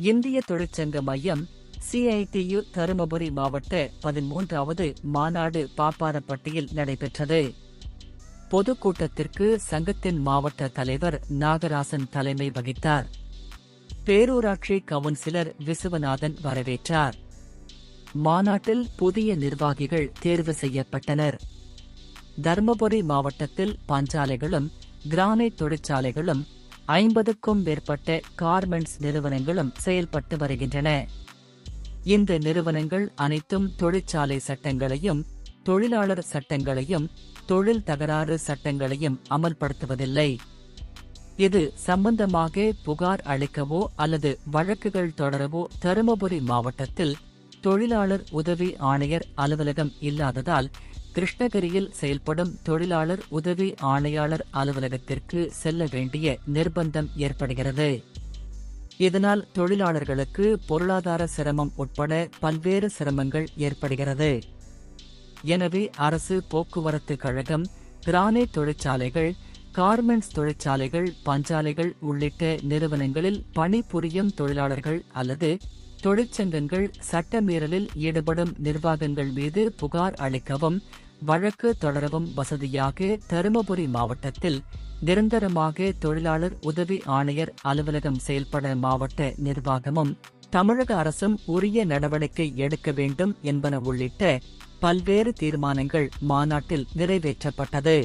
இந்திய தொழிற்சங்க மையம் சிஐடியு தருமபுரி மாவட்ட பதிமூன்றாவது மாநாடு பாப்பாரப்பட்டியில் நடைபெற்றது. பொதுக்கூட்டத்திற்கு சங்கத்தின் மாவட்ட தலைவர் நாகராசன் தலைமை வகித்தார். பேரூராட்சி கவுன்சிலர் விசுவநாதன் வரவேற்றார். மாநாட்டில் புதிய நிர்வாகிகள் தேர்வு செய்யப்பட்டனர். தருமபுரி மாவட்டத்தில் பஞ்சாலைகளும் கிரானைட் தொழிற்சாலைகளும் ஐம்பதுக்கும் மேற்பட்ட கார்மெண்ட்ஸ் நிறுவனங்களும் செயல்பட்டு வருகின்றன. இந்த நிறுவனங்கள் அனைத்தும் தொழிற்சாலை சட்டங்களையும் தொழிலாளர் சட்டங்களையும் தொழில் தகராறு சட்டங்களையும் அமல்படுத்துவதில்லை. இது சம்பந்தமாக புகார் அளிக்கவோ அல்லது வழக்குகள் தொடரவோ தருமபுரி மாவட்டத்தில் தொழிலாளர் உதவி ஆணையர் அலுவலகம் இல்லாததால் கிருஷ்ணகிரியில் செயல்படும் தொழிலாளர் உதவி ஆணையாளர் அலுவலகத்திற்கு செல்ல வேண்டிய நிர்பந்தம் ஏற்படுகிறது. இதனால் தொழிலாளர்களுக்கு பொருளாதார சிரமம் உட்பட பல்வேறு சிரமங்கள் ஏற்படுகிறது. எனவே அரசு போக்குவரத்து கழகம் கிரானைட் தொழிற்சாலைகள் கார்மெண்ட்ஸ் தொழிற்சாலைகள் பஞ்சாலைகள் உள்ளிட்ட நிறுவனங்களில் பணிபுரியும் தொழிலாளர்கள் அல்லது தொழிற்சங்கங்கள் சட்டமீறலில் ஈடுபடும் நிர்வாகங்கள் மீது புகார் அளிக்கவும் வழக்கு தொடரவும் வசதியாக தருமபுரி மாவட்டத்தில் நிரந்தரமாக தொழிலாளர் உதவி ஆணையர் அலுவலகம் செயல்பட மாவட்ட நிர்வாகமும் தமிழக அரசும் உரிய நடவடிக்கை எடுக்க வேண்டும் என்பன உள்ளிட்ட பல்வேறு தீர்மானங்கள் மாநாட்டில் நிறைவேற்றப்பட்டது.